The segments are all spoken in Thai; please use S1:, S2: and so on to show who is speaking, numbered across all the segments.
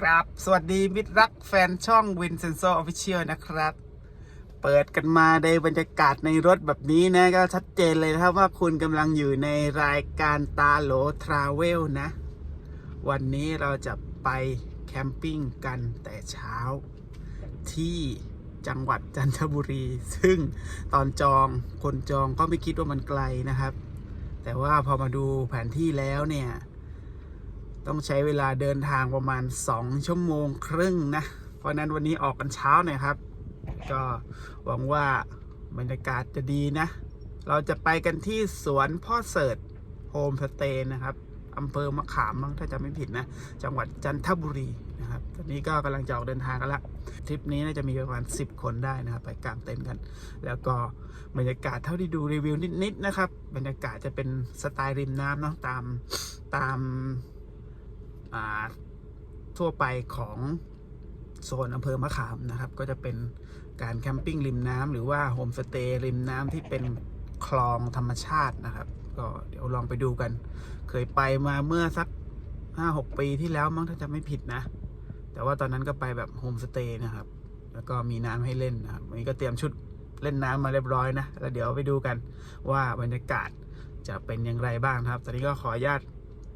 S1: ครับสวัสดีมิตรรักแฟนช่อง Win s e n s o Official นะครับ เปิดกันมาในบรรยากาศในรถแบบนี้นะ ก็ชัดเจนเลยนะครับว่าคุณกำลังอยู่ในรายการตาโหลทราเวลนะ วันนี้เราจะไปแคมปิ้งกันแต่เช้า ที่จังหวัดจันทบุรี ซึ่งตอนจองคนจองก็ไม่คิดว่ามันไกลนะครับ แต่ว่าพอมาดูแผนที่แล้วเนี่ย ต้องใช้เวลาเดินทางประมาณ 2 ชั่วโมงครึ่งนะ เพราะนั้นวันนี้ออกกันเช้าหน่อยครับ ก็หวังว่าบรรยากาศจะดีนะ เราจะไปกันที่สวนพ่อเสิร์ชโฮมสเตย์นะครับอำเภอมะขามมั้งถ้าจำไม่ผิดนะ จังหวัดจันทบุรีนะครับตอนนี้ก็กำลังจะออกเดินทางกันละทริปนี้น่าจะมีประมาณ 10 คนได้นะครับ ไปกางเต็นท์กัน แล้วก็บรรยากาศเท่าที่ดูรีวิวนิดๆนะครับ บรรยากาศจะเป็นสไตล์ริมน้ำเนาะตามตาม ทั่วไปของโซนอำเภอมะขามนะครับ ก็จะเป็นการแคมปิ้งริมน้ำหรือว่าโฮมสเตย์ริมน้ำที่เป็นคลองธรรมชาตินะครับ ก็เดี๋ยวลองไปดูกัน เคยไปมาเมื่อสักห้าหกปีที่แล้วมั้งถ้าจะไม่ผิดนะ แต่ว่าตอนนั้นก็ไปแบบโฮมสเตย์นะครับ แล้วก็มีน้ำให้เล่นนะครับวันนี้ก็เตรียมชุดเล่นน้ำมาเรียบร้อยนะ แล้วเดี๋ยวไปดูกันว่าบรรยากาศจะเป็นอย่างไรบ้างครับ ตอนนี้ก็ขออนุญาต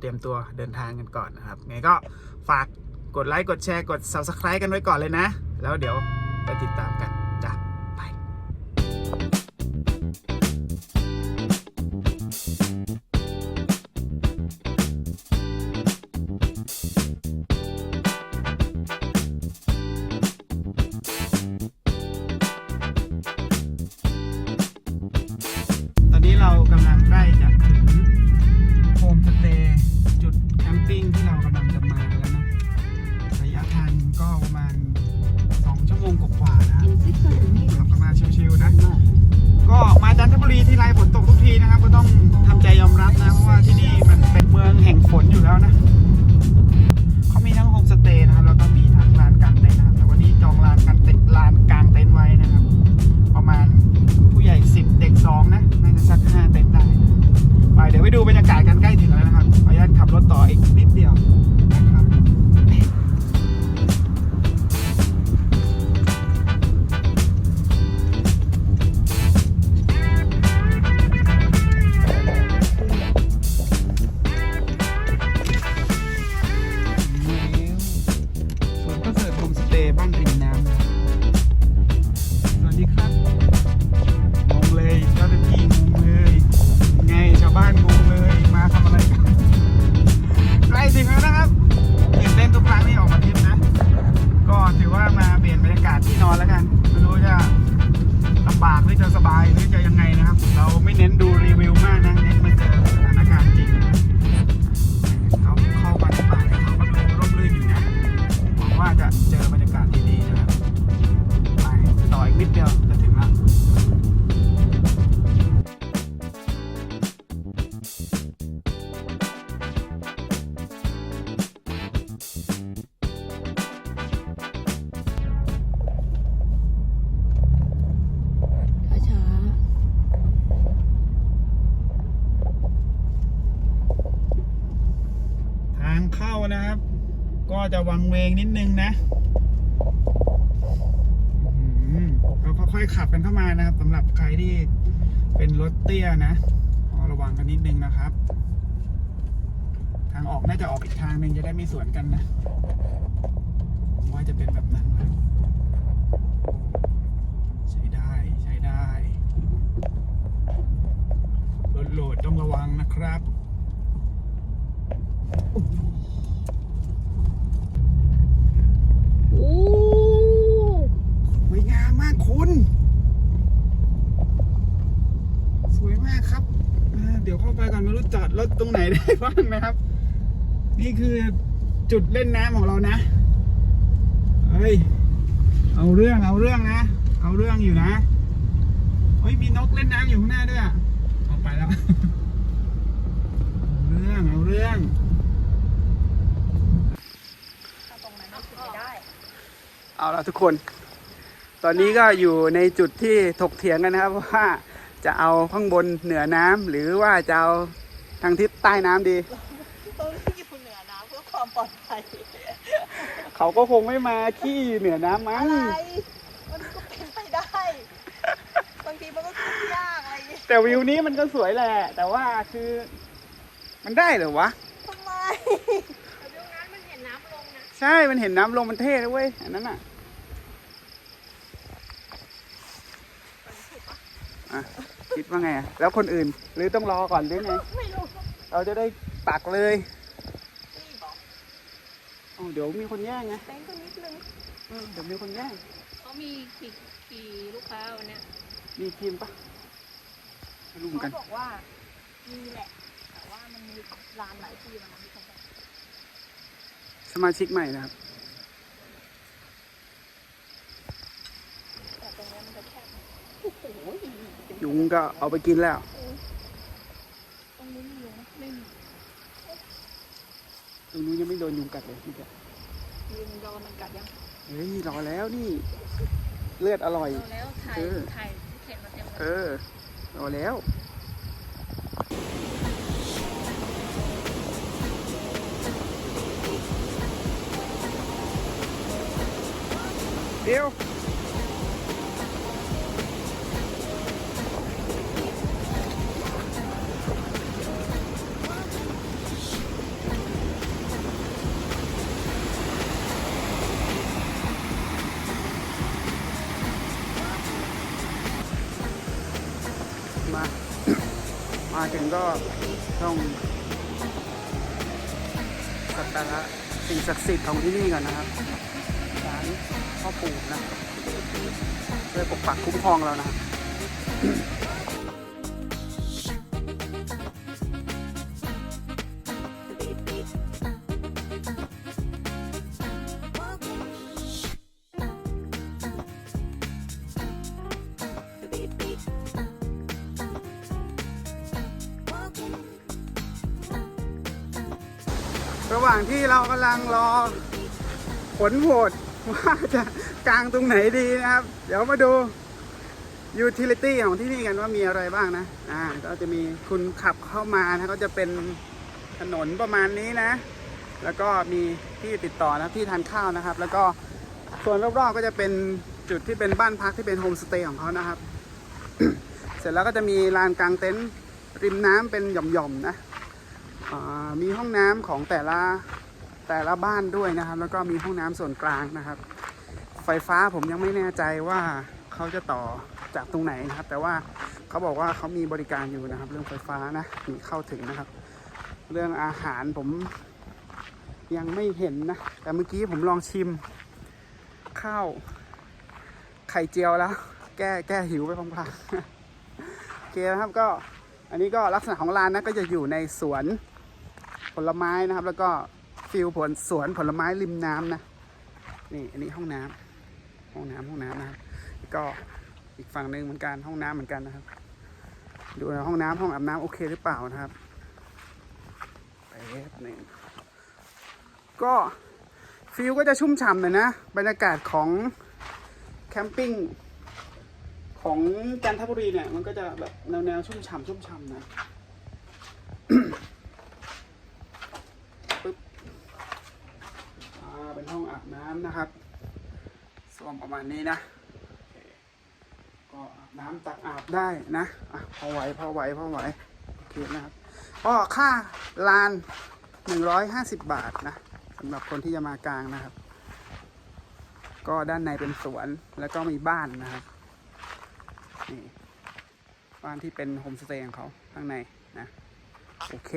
S1: ตรียมตัวเดินทางกันก่อนนะครับไงก็ฝากกดไลค์กดแชร์กด subscribe กันไว้ก่อนเลยนะ แล้วเดี๋ยวไปติดตามกัน นตกทุกทีนะครับก็ต้องทำใจยอมรับนะเพราะว่าที่นี่มันเป็นเมืองแห่งฝนอยู่แล้วนะเขามีทั้งโฮมสเตย์นะครับแล้วก็มีทั้งลานกางเต็นท์นะครับแต่วันนี้จองลานกางเต็นท์ลานกลางเต็นท์ไว้นะครับ ประมาณผู้ใหญ่ 10 เด็ก2นะน่าจะสัก5เต็นท์ได้ไปเดี๋ยวไปดูบรรยากาศกันใกล้ถึงแล้วนะครับขออนุญาตขับรถต่ออีกนิดเดียว เข้านะครับ ก็จะวังเวงนิดนึงนะเราค่อยๆขับกันเข้ามานะครับสำหรับใครที่เป็นรถเตี้ยนะระวังกันนิดนึงนะครับ ทางออกน่าจะออกอีกทางหนึ่งจะได้ไม่สวนกันนะผมว่าจะเป็นแบบนั้นนะใช้ได้ใช้ได้รถโหลดต้องระวังนะครับ
S2: ๆอู้
S1: สวยงามมากคุณ สวยมากครับอ่าเดี๋ยวเข้าไปก่อนไม่รู้จอดรถ ตรงไหนได้บ้างนะครับ นี่คือจุดเล่นน้ำของเรานะเฮ้ยเอาเรื่องเอาเรื่องนะ เอาเรื่องอยู่นะเฮ้ยมีนกเล่นน้ำอยู่ข้างหน้าด้วยอะเอาไปแล้วเอาเรื่องเอาเรื่องเอาละทุกคน ตอนนี้ก็อยู่ในจุดที่ถกเถียงกันนะครับว่าจะเอาข้างบนเหนือน้ำหรือว่าจะเอา ทางทิศใต้น้ำดี
S2: ต้องอยู่เหนือน้ำเพื่อความปลอดภัย
S1: เขาก็คงไม่มาขี้เหนือน้ำมั้ง
S2: อะไรมันก็เป็นไปได้ บางทีมันก็ขึ้นยากอะไรอย่างเงี้ย
S1: แต่วิวนี้มันก็สวยแหละ แต่ว่าคือ มันได้เหรอวะ
S2: ทำไม
S3: แต่ตรงนั้นมันเห็นน้ำลงนะ
S1: ใช่ มันเห็นน้ำลงมันเท่เลยเว้ย อันนั้นอะอะคิดว่าไงอะแล้วคนอื่น หรือต้องรอก่อนหรือไง
S2: ไม่รู้
S1: เราจะได้ปักเลย
S2: นี่บอก
S1: อ๋อเดี๋ยวมีคนแย่งไง
S2: เต้นก็นิดนึง
S1: เออเดี๋ยวมีคนแย่ง
S3: เขามีกี่กี่ลูกค้าวันเนี้ย
S1: มีทีมปะไม่รู้เหมือนกั
S2: เขา
S1: น
S2: บอกว่ามีแหละแต่ว่ามันมีร้านหลายที่แล้วนะที่เขาบอก
S1: สมาชิกใหม่นะครับ
S2: แต่ตรงนี้มันจะแคบ
S1: ยุงก็เอาไปกินแล้ว
S2: ตรงนี้มีอยู่นะไม่มี
S1: ตรงนู้นยังไม่โดนยุงกัดเลยนี่แก
S2: ยืนรอมันกัดยัง
S1: เฮ้ยรอแล้วนี่ เลือดอร่อย
S3: เราแล้วถ่าย
S1: เออ
S3: ถ่ายเห็นมาเต็มเลย
S1: เออรอแล้ว เดี๋ยว ถึงก็ต้องสักการะสิ่งศักดิ์สิทธิ์ของที่นี่ก่อนนะครับศาลพ่อปู่นะเพื่อปกปักคุ้มครองเรานะครับ ระหว่างที่เรากำลังรอผลโหวตว่าจะกลางตรงไหนดีนะครับ เดี๋ยวมาดูยูทิลิตี้ของที่นี่กันว่ามีอะไรบ้างนะ อ่า ก็จะมีคุณขับเข้ามานะก็จะเป็นถนนประมาณนี้นะ แล้วก็มีที่ติดต่อนะที่ทานข้าวนะครับ แล้วก็ส่วนรอบๆก็จะเป็นจุดที่เป็นบ้านพักที่เป็นโฮมสเตย์ของเขานะครับ เสร็จแล้วก็จะมีลานกลางเต็นท์ริมน้ำเป็นหย่อมๆนะ มีห้องน้ำของแต่ละแต่ละบ้านด้วยนะครับ แล้วก็มีห้องน้ำส่วนกลางนะครับ ไฟฟ้าผมยังไม่แน่ใจว่าเขาจะต่อจากตรงไหนนะครับ แต่ว่าเขาบอกว่าเขามีบริการอยู่นะครับ เรื่องไฟฟ้านะมีเข้าถึงนะครับ เรื่องอาหารผมยังไม่เห็นนะ แต่เมื่อกี้ผมลองชิม ข้าวไข่เจียวแล้ว แก้แก้หิวไปพลางๆโอเคนะครับก็อันนี้ก็ลักษณะของร้านนะก็จะอยู่ในสวน ผลไม้นะครับ แล้วก็ฟิลผลสวนผลไม้ริมน้ำนะนี่อันนี้ห้องน้ำห้องน้ำห้องน้ำนะครับก็อีกฝั่งหนึ่งเหมือนกันห้องน้ำเหมือนกันนะครับ ดูนะห้องน้ำห้องอาบน้ำโอเคหรือเปล่านะครับไปหนึ่งก็ฟิลก็จะชุ่มฉ่ำหน่อยนะ บรรยากาศของแคมปิ้งของจันทบุรีเนี่ย มันก็จะแบบแนวแนวๆชุ่มฉ่ำชุ่มฉ่ำนะ ปึ๊บอ่าเป็น ห้องอาบน้ำนะครับส้วมประมาณนี้นะก็อาบน้ำตักอาบได้นะอะพอไหวพอไหวพอไหวโอเคนะครับก็ค่าลาน 150 บาทนะสำหรับคนที่จะมากลางนะครับ ก็ด้านในเป็นสวนแล้วก็มีบ้านนะครับนี่บ้านที่เป็นโฮมสเตย์ของเขาข้างในนะ โอเค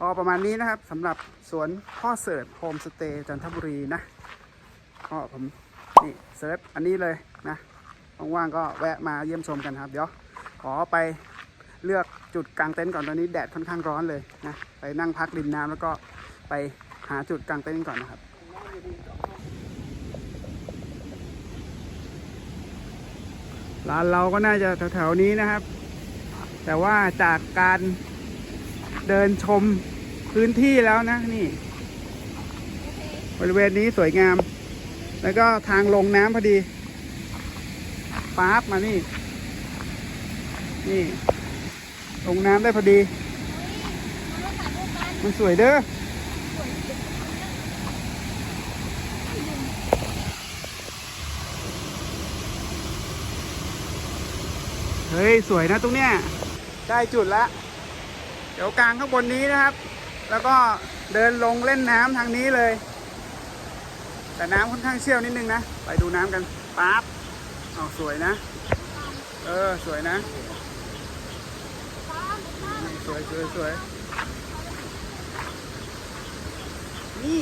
S1: ก็ประมาณนี้นะครับสำหรับสวนพ่อเสิร์ชโฮมสเตย์จันทบุรีนะก็ผมนี่เซิร์ชอันนี้เลยนะว่างๆก็แวะมาเยี่ยมชมกันครับ เดี๋ยวขอไปเลือกจุดกางเต็นท์ก่อนตอนนี้แดดค่อนข้างร้อนเลยนะไปนั่งพักริมน้ำแล้วก็ไปหาจุดกางเต็นท์ก่อนนะครับร้านเราก็น่าจะแถวๆนี้นะครับ แต่ว่าจากการ เดินชมพื้นที่แล้วนะนี่ บริเวณนี้สวยงาม แล้วก็ทางลงน้ำพอดีปาร์บมานี่ นี่ ลงน้ำได้พอดี มันสวยเด้อเฮ้ย สวยนะตรงเนี้ย ได้จุดละ เดี๋ยวกลางข้างบนนี้นะครับ แล้วก็เดินลงเล่นน้ำทางนี้เลย แต่น้ำค่อนข้างเชี่ยวนิดนึงนะ ไปดูน้ำกันปั๊บอาวสวยนะ เออสวยนะสวยสวยสวยนี่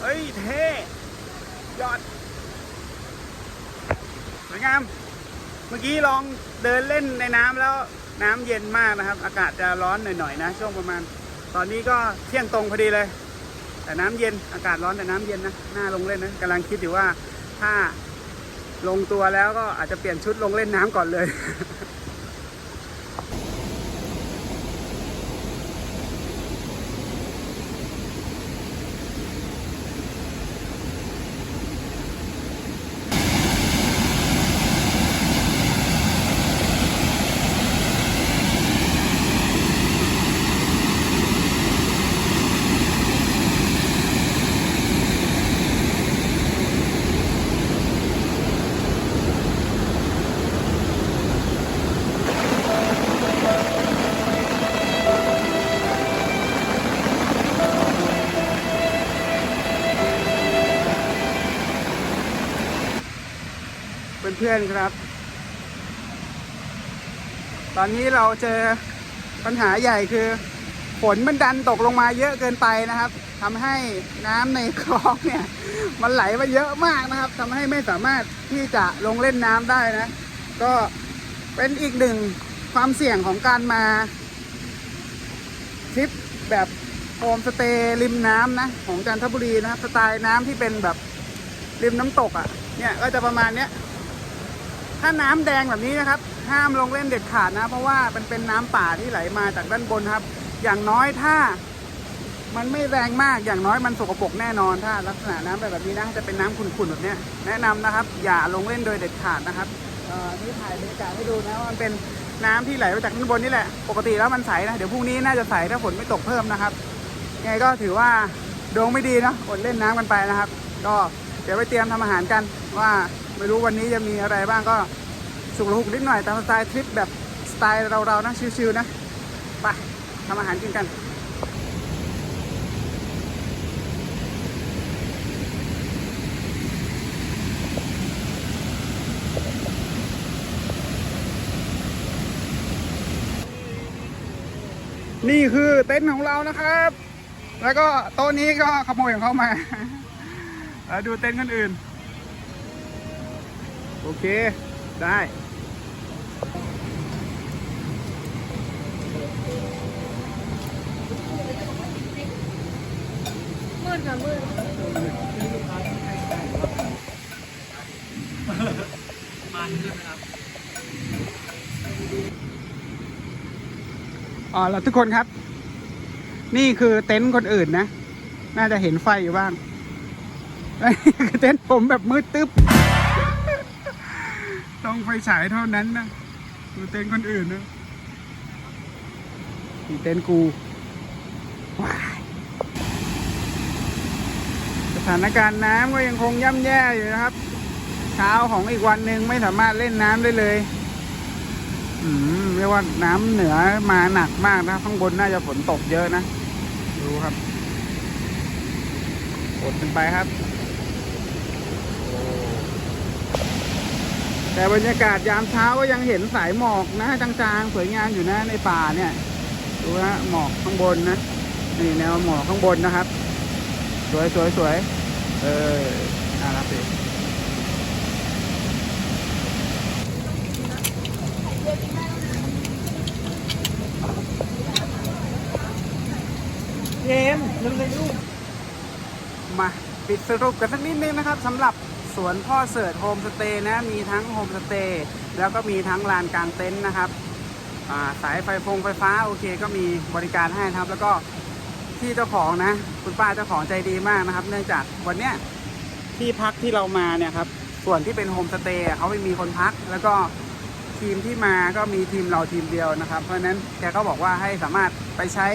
S1: เฮ้ยเท่ยอดสวยงาม เมื่อกี้ลองเดินเล่นในน้ำแล้ว น้ำเย็นมากนะครับ อากาศจะร้อนหน่อยๆนะ ช่วงประมาณ ตอนนี้ก็เที่ยงตรงพอดีเลย แต่น้ำเย็นอากาศร้อนแต่น้ำเย็นนะน่าลงเล่นนะกำลังคิดอยู่ว่าถ้าลงตัวแล้วก็อาจจะเปลี่ยนชุดลงเล่นน้ำก่อนเลย พื่อนๆครับ ตอนนี้เราเจอปัญหาใหญ่คือฝนมันดันตกลงมาเยอะเกินไปนะครับทำให้น้ำในคลองเนี่ย มันไหลมาเยอะมากนะครับทำให้ไม่สามารถที่จะลงเล่นน้ำได้นะ ก็เป็นอีกหนึ่งความเสี่ยงของการมาทริปแบบโฮมสเตย์ริมน้ำนะ ของจันทบุรีนะครับสไตล์น้ำที่เป็นแบบริมน้ำตกอะ่ะเนี่ยก็จะประมาณเนี้ย ถ้าน้ำแดงแบบนี้นะครับ ห้ามลงเล่นเด็ดขาดนะ เพราะว่ามันเป็นน้ำป่าที่ไหลมาจากด้านบนครับ อย่างน้อยถ้ามันไม่แรงมากอย่างน้อยมันสกปรกแน่นอนถ้า ลักษณะน้ำแบบนี้นะจะเป็นน้ำขุ่นๆแบบนี้แนะนำนะครับ อย่าลงเล่นโดยเด็ดขาดนะครับนี่ถ่ายบรรยากาศให้ดูนะว่ามันเป็นน้ำที่ไหลมาจากด้านบนนี่แหละ ปกติแล้วมันใสนะ เดี๋ยวพรุ่งนี้น่าจะใสถ้าฝนไม่ตกเพิ่มนะครับยังไงก็ถือว่าดวงไม่ดีนะอดเล่นน้ำกันไปนะครับ ก็เดี๋ยวไปเตรียมทำอาหารกันว่า ไม่รู้วันนี้จะมีอะไรบ้างก็สุกลุกนิดหน่อยตามสไตล์ทริปแบบสไตล์เราๆนะชิวๆนะไปทำอาหารกินกันนี่คือเต็นท์ของเรานะครับ แล้วก็โต๊ะนี้ก็ขโมยของเขามา แล้วดูเต็นท์คนอื่น โอเค ได้
S3: มืดค่ะมืด
S1: อ๋อแล้วทุกคนครับ นี่คือเต็นท์คนอื่นนะ น่าจะเห็นไฟอยู่บ้างคือเต็นท์ผมแบบมืดตึ๊บ ต้องไฟฉายเท่านั้นนะดูเต็นคนอื่นนะนี่เต็นกูว้าสถานการณ์น้ำก็ยังคงย่ำแย่อยู่นะครับ เช้าของอีกวันหนึ่งไม่สามารถเล่นน้ำได้เลย อืมเรียกว่าน้ำเหนือมาหนักมากนะข้างบนน่าจะฝนตกเยอะนะ ดูครับอดกันไปครับ แต่บรรยากาศยามเช้าก็ยังเห็นสายหมอกนะจางๆ สวยงามอยู่นะในป่าเนี่ย ดูนะหมอกข้างบนนะนี่แนวหมอกข้างบนนะครับ สวยสวยสวยเออน่ารักดี
S2: เกมลืมเลยลูก
S1: มา ปิดสรุปกันสักนิดนึงนะครับสำหรับสวนพ่อเสิร์ชโฮมสเตย์นะมีทั้งโฮมสเตย์แล้วก็มีทั้งลานกลางเต็นท์นะครับาสายไฟฟงไฟฟ้าโอเคก็มีบริการให้นะครับ แล้วก็ที่เจ้าของนะคุณป้าเจ้าของใจดีมากนะครับ เนื่องจากวันเนี้ยที่พักที่เรามาเนี่ยครับส่วนที่เป็นโฮมสเตย์เขาไม่มีคนพัก แล้วก็ทีมที่มาก็มีทีมเราทีมเดียวนะครับ เพราะฉะนั้นแกก็บอกว่าให้สามารถไปใช้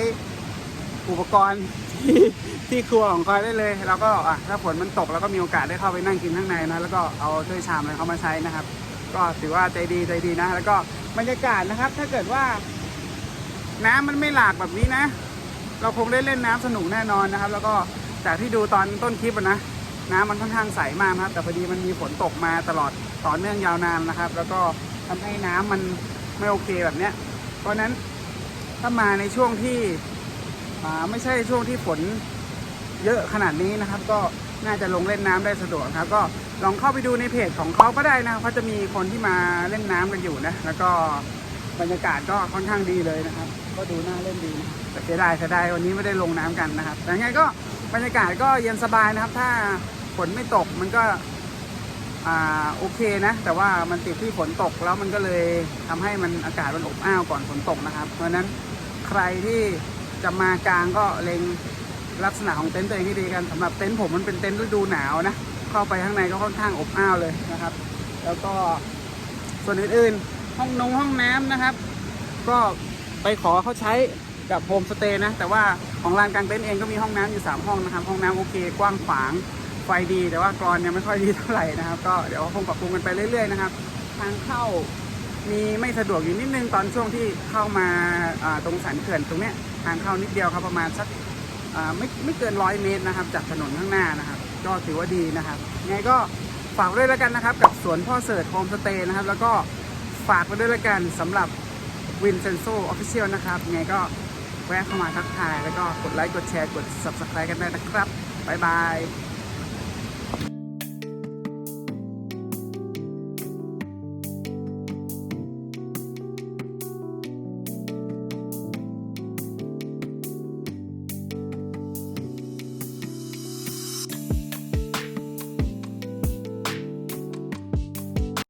S1: อุปกรณ์ที่ที่ครัวของเขาได้เลย แล้วก็อะถ้าฝนมันตกเราก็มีโอกาสได้เข้าไปนั่งกินข้างในนะแล้วก็เอาถ้วยชามอะไรเขามาใช้นะครับ ก็ถือว่าใจดีใจดีนะ แล้วก็บรรยากาศนะครับ ถ้าเกิดว่า น้ำมันไม่หลากแบบนี้นะ เราคงได้เล่นน้ำสนุกแน่นอนนะครับ แล้วก็จากที่ดูตอนต้นคลิปนะน้ำมันค่อนข้างใสมากครับ แต่พอดีมันมีฝนตกมาตลอดต่อเนื่องยาวนานนะครับ แล้วก็ทำให้น้ำมันไม่โอเคแบบเนี้ย เพราะฉะนั้นถ้ามาในช่วงที่ ไม่ใช่ช่วงที่ฝนเยอะขนาดนี้นะครับ ก็น่าจะลงเล่นน้ำได้สะดวกครับ ก็ลองเข้าไปดูในเพจของเขาก็ได้นะเขาจะมีคนที่มาเล่นน้ำกันอยู่นะ แล้วก็บรรยากาศก็ค่อนข้างดีเลยนะครับ ก็ดูน่าเล่นดีนะแต่เสียดายเสียดายวันนี้ไม่ได้ลงน้ำกันนะครับ แต่ยังไงก็บรรยากาศก็เย็นสบายนะครับ ถ้าฝนไม่ตกมันก็อ่าโอเคนะ แต่ว่ามันติดที่ฝนตกแล้วมันก็เลยทำให้มันอากาศมันอบอ้าวก่อนฝนตกนะครับ เพราะนั้นใครที่ จะมากลางก็เล็งลักษณะของเต็นท์ตัวเองให้ดีกันสำหรับเต็นท์ผมมันเป็นเต็นท์ฤดูหนาวนะเข้าไปข้างในก็ค่อนข้างอบอ้าวเลยนะครับ แล้วก็ส่วนอื่นๆห้องนงห้องน้ำนะครับ ก็ไปขอเขาใช้กับโฮมสเตย์นะแต่ว่าของลานกลางเต็นท์เองก็มีห้องน้ำอยู่ 3 ห้องนะครับ ห้องน้ำโอเค กว้างขวางไฟดี แต่ว่ากรอนยังไม่ค่อยดีเท่าไหร่นะครับ ก็เดี๋ยวคงปรับปรุงกันไปเรื่อยๆนะครับ ทางเข้า มีไม่สะดวกอยู่นิดนึงตอนช่วงที่เข้ามาตรงสันเขื่อนตรงเนี้ยทางเข้านิดเดียวครับประมาณสักไม่ไม่เกินร้อยเมตรนะครับ จากถนนข้างหน้านะครับก็ถือว่าดีนะครับไงก็ฝากด้วยแล้วกันนะครับ กับสวนพ่อเสิร์ชโฮมสเตย์นะครับ แล้วก็ฝากไว้ด้วยแล้วกันสำหรับวินเซนโซออฟฟิเชียลนะครับไงก็แวะเข้ามาทักทาย แล้วก็กดไลค์กดแชร์กด subscribe กันได้นะครับ บ๊ายบาย